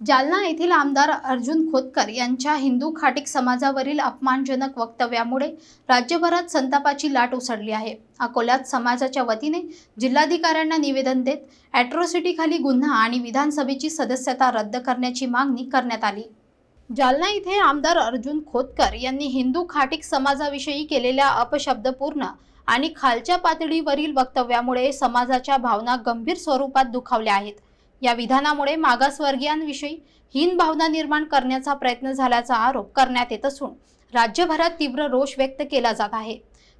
जालना येथील आमदार अर्जुन खोतकर यांच्या हिंदू खाटीक समाजावरील अपमानजनक वक्तव्यामुळे राज्यभरात संतापाची लाट उसळली आहे. अकोल्यात समाजाच्या वतीने जिल्हाधिकाऱ्यांना निवेदन देत ॲट्रॉसिटीखाली गुन्हा आणि विधानसभेची सदस्यता रद्द करण्याची मागणी करण्यात आली. जालना येथे आमदार अर्जुन खोतकर यांनी हिंदू खाटीक समाजाविषयी केलेल्या अपशब्दपूर्ण आणि खालच्या पातळीवरील वक्तव्यामुळे समाजाच्या भावना गंभीर स्वरूपात दुखावल्या आहेत. या विधानामुळे मागासवर्गीयांविषयी हीन भावना निर्माण करण्याचा प्रयत्न झाल्याचा आरोप करण्यात येत असून राज्यभरात तीव्र रोष व्यक्त केला जात आहे.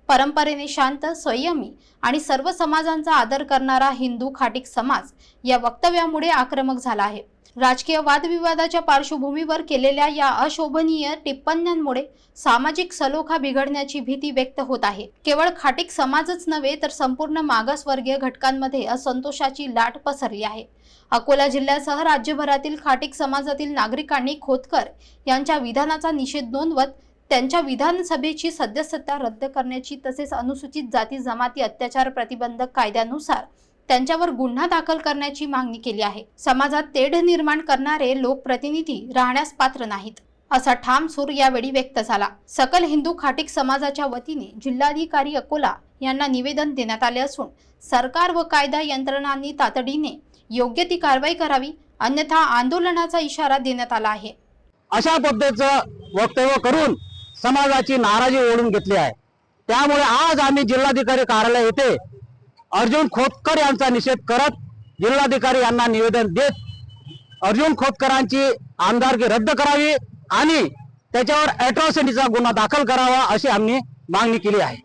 परंपरेने शांत संयमी आणि सर्व समाजांचा आदर करणारा हिंदू खाटीक समाज या वक्तव्यामुळे आक्रमक झाला आहे. राजकीय वादविवादाच्या पार्श्वभूमीवर केलेल्या या अशोभनीय टिप्पण्यांमुळे सामाजिक सलोखा बिघडण्याची भीती व्यक्त होत आहे. केवळ खाटीक समाजच नव्हे तर संपूर्ण मागासवर्गीय घटकांमध्ये असंतोषाची लाट पसरली आहे. अकोला जिल्ह्यासह राज्यभरातील खाटीक समाजातील नागरिकांनी खोतकर यांच्या विधानाचा निषेध नोंदवत त्यांच्या विधानसभेची सदस्यता रद्द करण्याची तसेच अनुसूचित जाती जमाती अत्याचार प्रतिबंधक कायद्यानुसार त्यांच्यावर गुन्हा दाखल करण्याची मागणी केली आहे. समाजात तेढ निर्माण करणारे लोकप्रतिनिधी राहण्यास पात्र नाहीत असा ठाम सूर यावेळी व्यक्त झाला. सकल हिंदू खाटीक समाजाच्या वतीने जिल्हाधिकारी अकोला यांना निवेदन देण्यात आले असून सरकार व कायदा यंत्रणांनी तातडीने योग्य ती कारवाई करावी अन्यथा आंदोलनाचा इशारा देण्यात आला आहे. अशा पद्धतीचं वक्तव्य करून समाजाची नाराजी ओढून घेतली आहे. त्यामुळे आज आम्ही जिल्हाधिकारी कार्यालय येथे अर्जुन खोतकर यांचा निषेध करत जिल्हाधिकारी यांना निवेदन देत अर्जुन खोतकरांची आमदारकी रद्द करावी आणि त्याच्यावर अॅट्रॉसिटीचा गुन्हा दाखल करावा अशी आम्ही मागणी केली आहे.